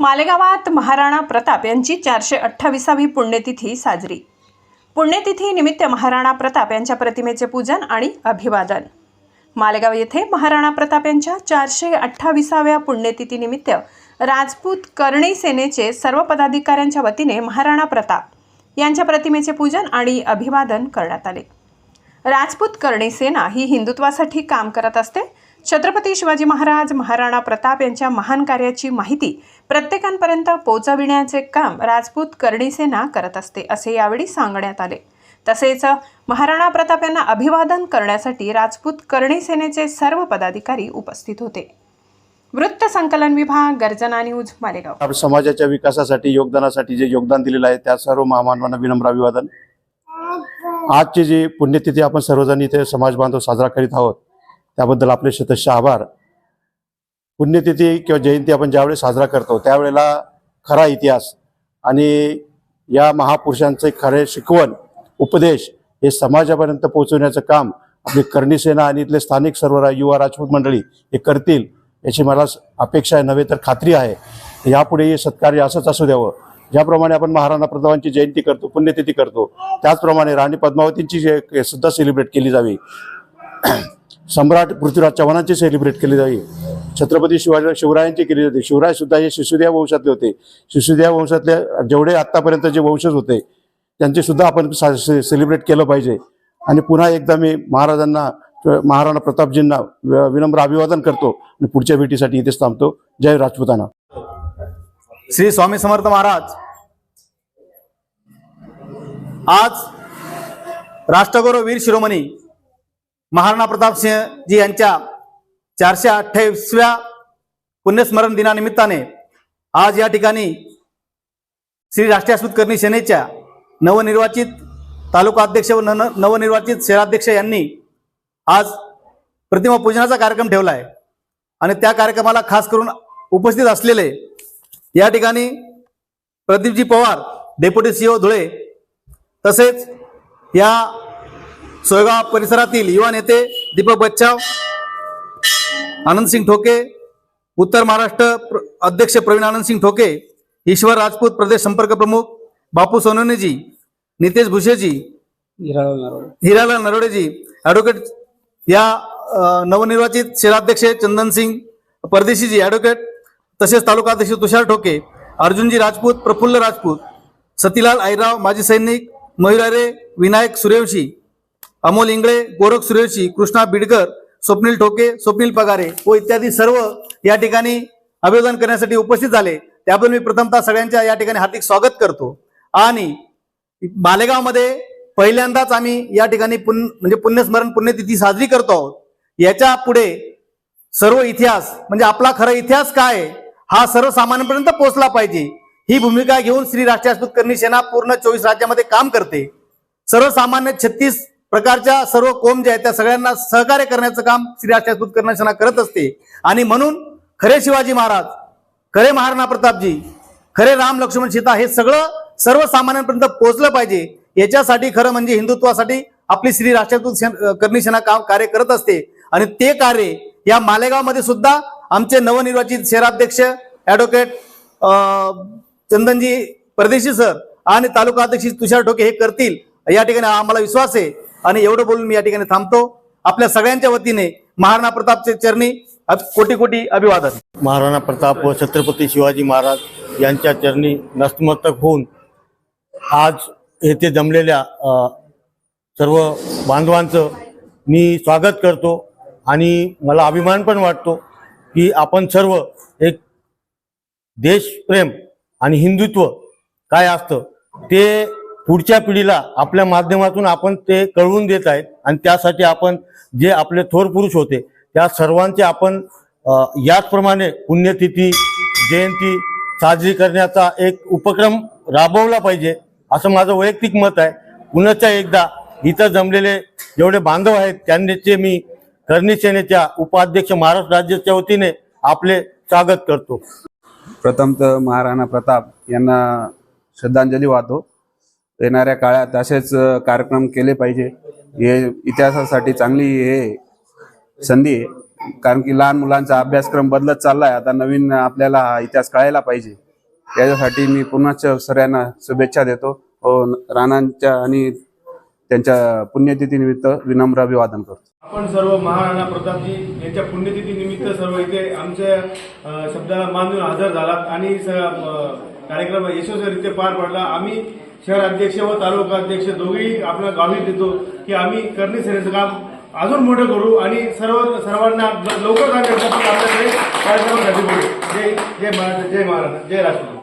मालेगावात महाराणा प्रताप यांची चारशे अठ्ठावीसावी पुण्यतिथी साजरी. पुण्यतिथी निमित्त महाराणा प्रताप यांच्या प्रतिमेचे पूजन आणि अभिवादन. मालेगाव येथे महाराणा प्रताप यांच्या चारशे अठ्ठावीसाव्या पुण्यतिथीनिमित्त राजपूत करणी सेनेचे सर्व पदाधिकाऱ्यांच्या वतीने महाराणा प्रताप यांच्या प्रतिमेचे पूजन आणि अभिवादन करण्यात आले. राजपूत करणी सेना ही हिंदुत्वासाठी काम करत असते छत्रपती शिवाजी महाराज महाराणा प्रताप यांच्या महान कार्याची माहिती प्रत्येकांपर्यंत पोहोचविण्याचे काम राजपूत करणी सेना करत असते असे यावेळी सांगण्यात आले. तसेच महाराणा प्रताप यांना अभिवादन करण्यासाठी राजपूत करणी सेनेचे सर्व पदाधिकारी उपस्थित होते. वृत्त संकलन विभाग गर्जना न्यूज मालेगाव. आपण समाजाच्या विकासासाठी योगदानासाठी जे योगदान दिलेलं आहे त्या सर्व महामानवांना विनम्र अभिवादन. आजची जी पुण्यतिथी आपण सर्वजण इथे समाज बांधव साजरा करीत आहोत त्याबद्दल आपले शतश आभार. पुण्यतिथी किंवा जयंती आपण ज्यावेळेस साजरा करतो त्यावेळेला खरा इतिहास आणि या महापुरुषांचे खरे शिकवण उपदेश हे समाजापर्यंत पोहोचवण्याचं काम आपली करणी सेना आणि इथले स्थानिक सर्व युवा राजपूत मंडळी हे करतील याची मला स- अपेक्षा आहे नव्हे तर खात्री आहे. यापुढे हे सत्कार्य असंच असू द्यावं. ज्याप्रमाणे आपण महाराणा प्रतापांची जयंती करतो पुण्यतिथी करतो त्याचप्रमाणे राणी पद्मावतींची जे सुद्धा सेलिब्रेट केली जावी. सम्राट पृथ्वीराज चव्हाणांची सेलिब्रेट केली जाई. छत्रपती शिवाजी शिवरायांची केली जाते. शिवराय सुद्धा हे शिशुद्या वंशातले होते. शिशुद्या वंशातले जेवढे आत्तापर्यंत जे वंशज होते त्यांचे सुद्धा आपण सेलिब्रेट केलं पाहिजे. आणि पुन्हा एकदा मी महाराजांना महाराणा प्रतापजींना विनम्र अभिवादन करतो आणि पुढच्या भेटीसाठी इथेच थांबतो. जय राजपुताना. श्री स्वामी समर्थ महाराज. आज राष्ट्रगौरव वीर शिरोमणी महाराणा प्रताप सिंह जी यांच्या चारशे अठ्ठावीसव्या पुण्यस्मरण दिनानिमित्ताने आज या ठिकाणी श्री राष्ट्रीय सुतकर्णी सेनेच्या नवनिर्वाचित तालुका अध्यक्ष व नन- नवनिर्वाचित शहराध्यक्ष यांनी आज प्रतिमा पूजनाचा कार्यक्रम ठेवला आहे आणि त्या कार्यक्रमाला खास करून उपस्थित असलेले या ठिकाणी प्रदीपजी पवार डेप्युटी सीओ धुळे तसेच या सोयगाव परिसरातील युवा नेते दीपक बच्चाव आनंदसिंग ठोके उत्तर महाराष्ट्र अध्यक्ष प्रवीण आनंदसिंग ठोके ईश्वर राजपूत प्रदेश संपर्क प्रमुख बापू सोनवणेजी नितेश भुसेजी हिरालाल नरोडेजी ॲडव्होकेट या नवनिर्वाचित शहराध्यक्ष चंदन सिंग परदेशीजी ॲडव्होकेट तसेच तालुका अध्यक्ष तुषार ठोके अर्जुनजी राजपूत प्रफुल्ल राजपूत सतीलाल आईराव माजी सैनिक मयुरारे विनायक सूर्यवंशी अमोल इंगळे गोरख सुरेशी कृष्णा बिडकर स्वप्नील ठोके स्वप्नील पगारे व इत्यादी सर्व या ठिकाणी अभिवादन करण्यासाठी उपस्थित झाले. त्याबद्दल मी प्रथमतः सगळ्यांच्या या ठिकाणी हार्दिक स्वागत करतो. आणि मालेगावमध्ये पहिल्यांदाच आम्ही या ठिकाणी पुण्य म्हणजे पुण्यस्मरण पुण्यतिथी साजरी करतो आहोत. याच्यापुढे सर्व इतिहास म्हणजे आपला खरा इतिहास काय हा सर्वसामान्यांपर्यंत पोहोचला पाहिजे. ही भूमिका घेऊन श्री राष्ट्रीय करणी सेना पूर्ण चोवीस राज्यामध्ये काम करते. सर्वसामान्य छत्तीस प्रकारच्या सर्व कोम जे आहेत त्या सगळ्यांना सहकार्य करण्याचं काम श्री राष्ट्रीय अस्मित करत असते. आणि म्हणून खरे शिवाजी महाराज खरे महाराणा प्रतापजी खरे राम लक्ष्मण सीता हे सगळं सर्वसामान्यांपर्यंत पोहोचलं पाहिजे. याच्यासाठी खरं म्हणजे हिंदुत्वासाठी आपली श्री राष्ट्रीय करणी सेना काम कार्य करत असते. आणि ते कार्य या मालेगावमध्ये सुद्धा आमचे नवनिर्वाचित शहराध्यक्ष ॲडव्होकेट चंदनजी परदेशी सर आणि तालुका अध्यक्ष तुषार ठोके हे करतील. या ठिकाणी आम्हाला विश्वास आहे. आणि एवढं बोलून मी या ठिकाणी थांबतो. आपल्या सगळ्यांच्या वतीने महाराणा प्रतापचे चरणी अ- कोटी कोटी अभिवादन. महाराणा प्रताप व छत्रपती शिवाजी महाराज यांच्या चरणी नतमस्तक होऊन आज येथे जमलेल्या सर्व बांधवांचं मी स्वागत करतो आणि मला अभिमान पण वाटतो की आपण सर्व एक देशप्रेम आणि हिंदुत्व काय असतं ते पुढच्या पिढीला आपल्या माध्यमातून आपण ते कळवून देत आहेत. आणि त्यासाठी आपण जे आपले थोर पुरुष होते त्या सर्वांचे आपण याचप्रमाणे पुण्यतिथी जयंती साजरी करण्याचा एक उपक्रम राबवला पाहिजे असं माझं वैयक्तिक मत आहे. पुन्हा एकदा इथं जमलेले जेवढे बांधव आहेत त्यांचे मी करणी सेनेच्या उपाध्यक्ष महाराष्ट्र राज्याच्या वतीने आपले स्वागत करतो. प्रथमतः महाराणा प्रताप यांना श्रद्धांजली वाहतो. येणाऱ्या काळात असेच कार्यक्रम केले पाहिजे. हे इतिहासासाठी चांगली हे संधी आहे. कारण की लहान मुलांचा अभ्यासक्रम बदलत चाललाय. आता नवीन आपल्याला हा इतिहास कळायला पाहिजे. याच्यासाठी मी पुन्हाच सर्वांना शुभेच्छा देतो. व राणांच्या आणि त्यांच्या पुण्यतिथीनिमित्त विनम्र अभिवादन करतो. आपण सर्व महाराणा प्रतापजी यांच्या पुण्यतिथी निमित्त सर्व इथे आमच्या शब्दाला मानून हजर झालात. आणि कार्यक्रम यशस्वीरित्या पार पडला. आम्ही शहर अध्यक्ष व तालुका अध्यक्ष दोघेही आपल्या गावी देतो की आम्ही करणी सेनेचं काम अजून मोठं करू आणि सर्व सर्वांना लवकर आपल्याकडे जय जय महाराज जय महाराज जय राष्ट्र